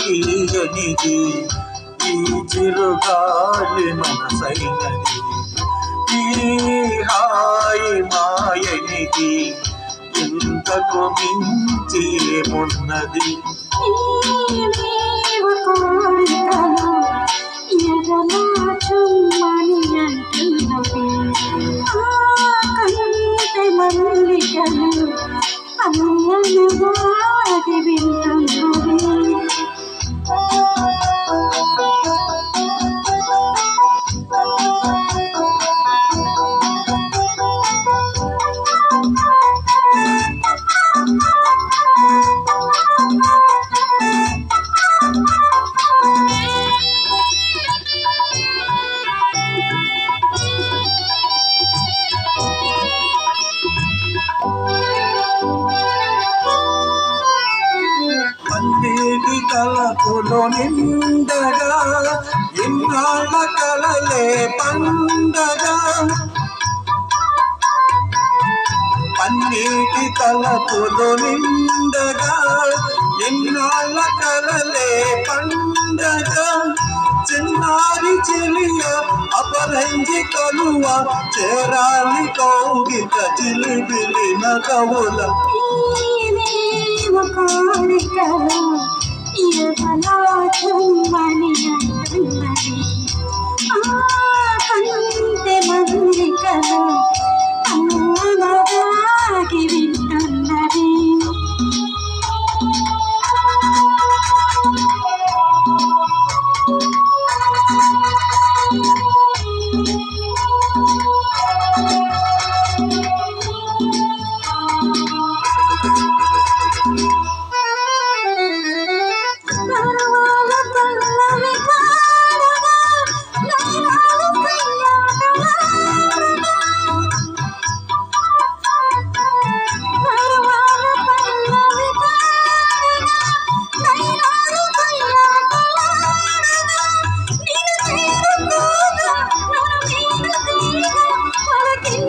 తీయనిది ఈ చిరుగాలి మనసైనది. ఈ హాయి మాయనిది ఇంతకు మించి ఏమున్నది? మనసులో నిండగా ఇన్నాళ్ళ కలలే పండగా. పన్నీటి తలపులో నిండగా ఎన్నాళ్ళ కలలే పండగా. చిన్నారి చెలియ అపరంజి కలువ చేరాలి కౌగిత జిలిబిలి నగవుల. ఎదలా చుమ్మని అంటున్నవి ఆ కంటే మల్లికలు అన్నగాది వింటున్నవి. నరవాల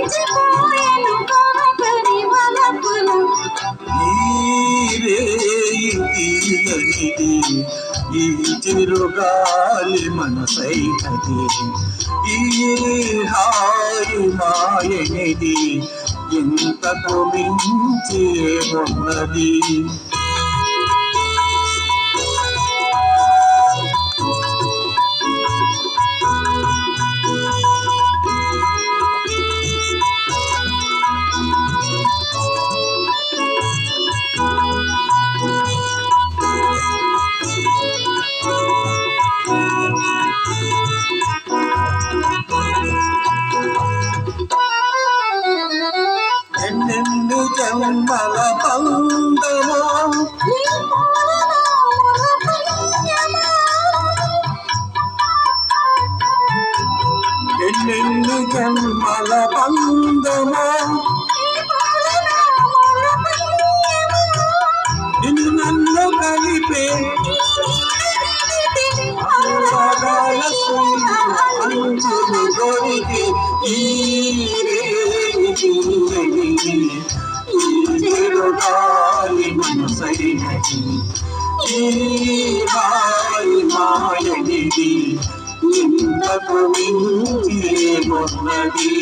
పలకించిపోయేను కనకరి వలపులు. ఈ చిరుగాలి మనసైనది ఈ హాయి మాయనిది ఎంతకు మించి ఉన్నది ఎన్నెన్ని జన్మల బంధమో? ఎన్నెన్ని జన్మల బంధమో? నిన్ను నన్ను కలిపే మాయనిది ఉన్నది